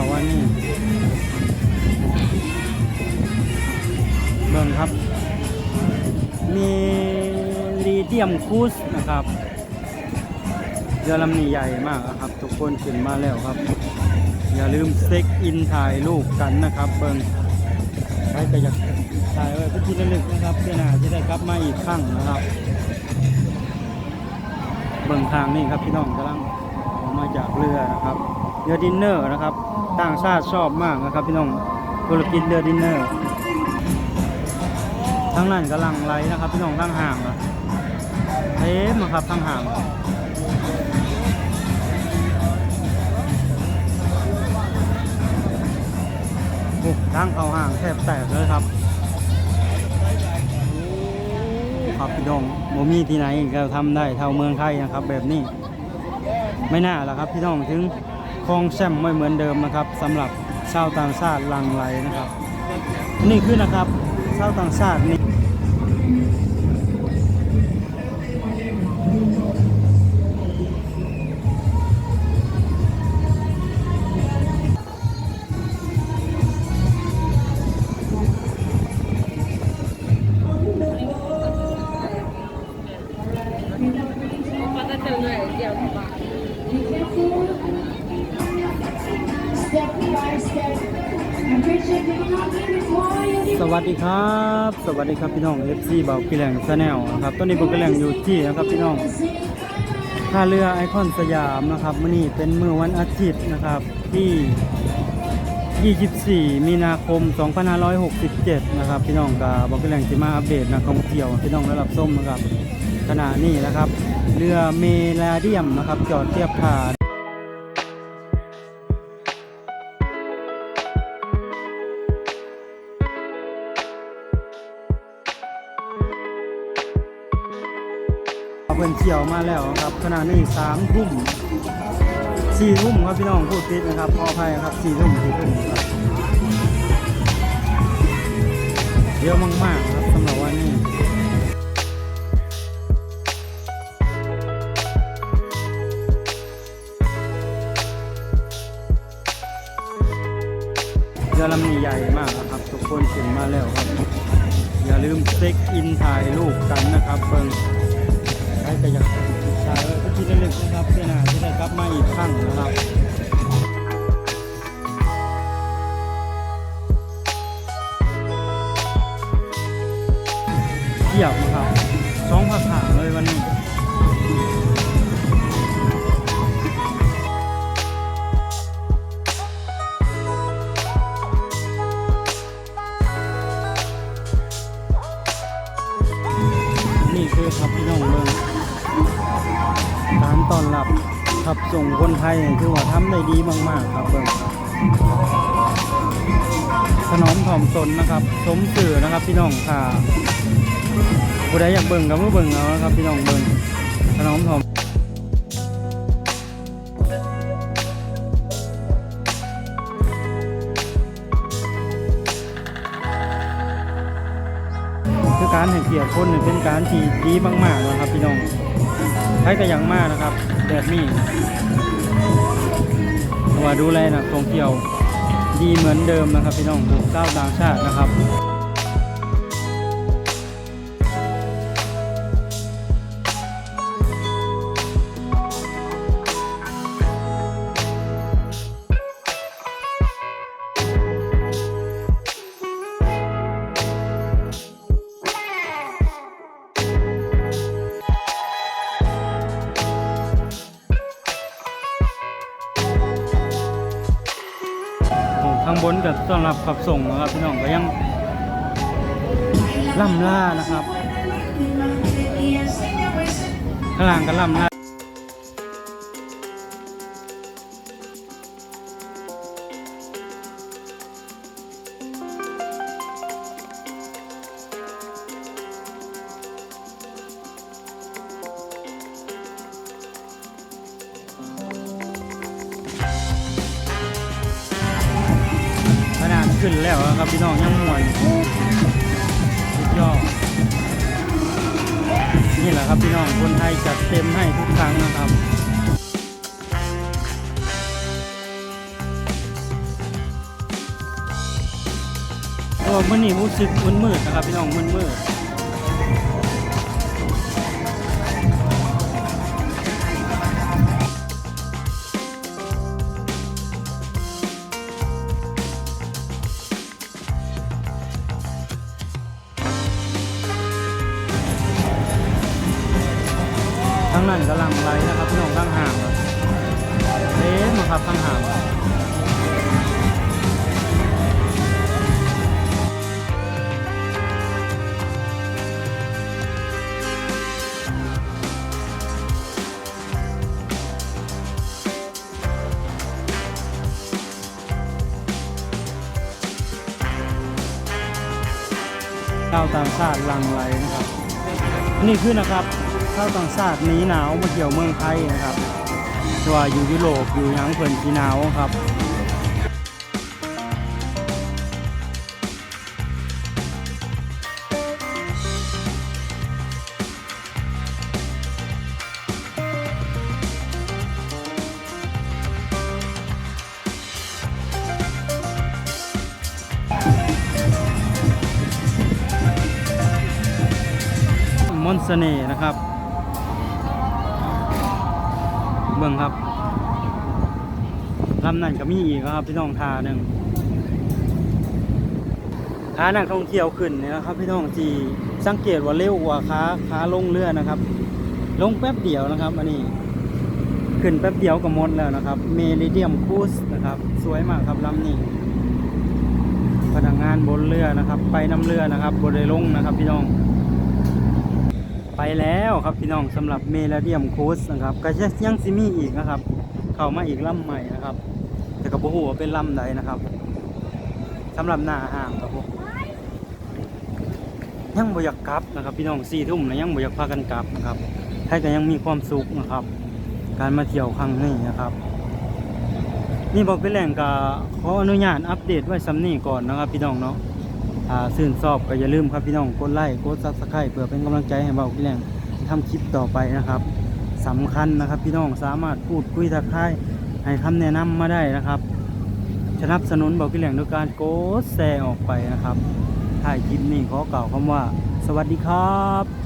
รับว่านี่เบิ่งครับ มีรีเดียมคูสนะครับเรือลำนี้ใหญ่มากครับ ทุกคนขึ้นมาแล้วครับ อย่าลืมเซ็กอินถ่ายรูปกันนะครับ เบิ่งใครก็อยากถ่ายไว้เป็นที่ระลึกนะครับเพื่อหน้าจะได้กลับมาอีกครั้งนะครับ เบิ่งทางนี่ครับพี่น้องกำลังออกมาจากเรือนะครับ เรือดินเนอร์นะครับ ต่างชาติชอบมากนะครับพี่น้องธุรกิจเรือดินเนอร์ทั้งนั้นกำลังไหลนะครับพี่น้องทั้งห่างอะเต็มอะครับทั้งห่างโอ้ทางเขาห่างแทบแตกเลยครับโอ้ครับพี่น้องโมมีที่ไหนก็ทำได้เท่าเมืองไทยนะครับ แบบนี้ ไม่น่าละครับพี่น้องถึง องแชมไม่เหมือนเดิมนะครับสำหรับชาวต่างชาติลังไหลนะครับ นี่คือนะครับชาวต่างชาตินี่ สวัสดีครับ สวัสดีครับพี่น้อง FC เบากิแหลงชาแนลนะครับตอนนี้ผมกิแหลงอยู่ที่นะครับพี่น้องท่าเรือไอคอนสยามนะครับมื่อนี้เป็นมื้อวันอาทิตย์นะครับที่ 24 มีนาคม 2567 นะครับพี่น้องกับบอกกิแหลงที่มาอัปเดตนักท่องเที่ยวพี่น้องระดับส้มนะครับขณะนี้นะครับ เรือเมลาเดียมนะครับจอดเทียบท่า พิ่นเที่ยวมาแล้วครับขณะนี้สามทุ่มสี่ทุ่มครับพี่น้องพูดผิดนะครับขออภัยครับสี่ทุ่มสี่ทุ่มครับเยอะมากๆครับสำหรับวันนี้เรือลำนี้ใหญ่มากครับ ทุกคนขึ้นมาแล้วครับ อย่าลืมเซ็กอินถ่ายรูปกันนะครับเบิ่ง บนะครับสองภาษาเลยวันนี้นี่คือครับพี่น้องเมืองการต้อนรับขับส่งคนไทยคือว่าทำได้ดีมากๆครับเบิ่งถนอมถ่อมตนนะครับ สมสื่อนะครับพี่น้องค่ะ ผู้ใดอยากเบิ่งก็มาเบิ่งเอานะครับพี่น้องเบิ่งถนมถ่อมคือการให้เกียรติคนนี่เป็นการที่ดีมากๆนะครับพี่น้องใครก็อยังมากนะครับแบบนี้เพราะว่าดูแลนักท่องเที่ยวดีเหมือนเดิมนะครับพี่น้องเจ้าต่างชาตินะครับ บนก็ต้อนรับขับส่งนะครับพี่น้องก็ยังล่ำล่านะครับข้างล่างก็ล่ำล่า ขึ้นแล้วครับพี่น้องยังมวนสุดยอดนี่แหละครับพี่น้องคนไทยจัดเต็มให้ทุกครั้งนะครับก็มื่นี้รู้สึกมืดๆนะครับพี่น้องมืดๆ ทั้งนั้นกำลังไรนะครับพี่น้องตั้งห่างเอ๊ะมาครับตั้งห่างชาวต่างชาติลังไหลนะครับ นี่คือนะครับ ชาต่างชาติหนีหนาวมาเกี่ยวเมืองไทยนะครับตัวาอยู่ยุโรปอยู่ยังเพิ่นที่หนาวครับมนเสน่ห์นะครับ เบิ่งครับลำนั่นก็มีอีกครับพี่น้องทาหนึ่งขานักท่องเที่ยวขึ้นเนี่ยนะครับ พี่น้องจีสังเกตว่าเร็วกว่าขาขาลงเรือนะครับ ลงแป๊บเดียวนะครับอันนี้ขึ้นแป๊บเดียวก็หมดแล้วนะครับ เมริเดียมคูสนะครับ สวยมากครับลำนี้ พนักงานบนเรือนะครับ ไปน้ำเรือนะครับบนเรือลงนะครับ พี่น้อง ไปแล้วครับพี่น้องสำหรับเมลเดียมโคสนะครับก็จะยังซิมีอีกนะครับ เข้ามาอีกลำใหม่นะครับ แต่ก็บ่ฮู้ว่าเป็นลำใดนะครับสำหรับหน้าห้างครับผมยังบอยากกลับนะครับ พี่น้องสี่ทุ่มนะยังบอยากพากันกลับนะครับใครก็ยังมีความสุขนะครับ การมาเที่ยวครั้งนี้นะครับนี่บอกเป็นแหล่งก็ขออนุญาตอัปเดตไว้ซ้ำนี้ก่อนนะครับ พี่น้องเนาะ อ่าสื่นซอบก็อย่าลืมครับพี่น้องกดไลค์กดซับสไครต์เพื่อเป็นกำลังใจให้เบาพี่แรงทำคลิปต่อไปนะครับสำคัญนะครับพี่น้องสามารถพูดคุยทักทายให้คำแนะนำมาได้นะครับสนับสนุนเบาพี่แรงโดยการกดแชร์ออกไปนะครับถ่ายคลิปนี้ขอกล่าวคำว่า สวัสดีครับ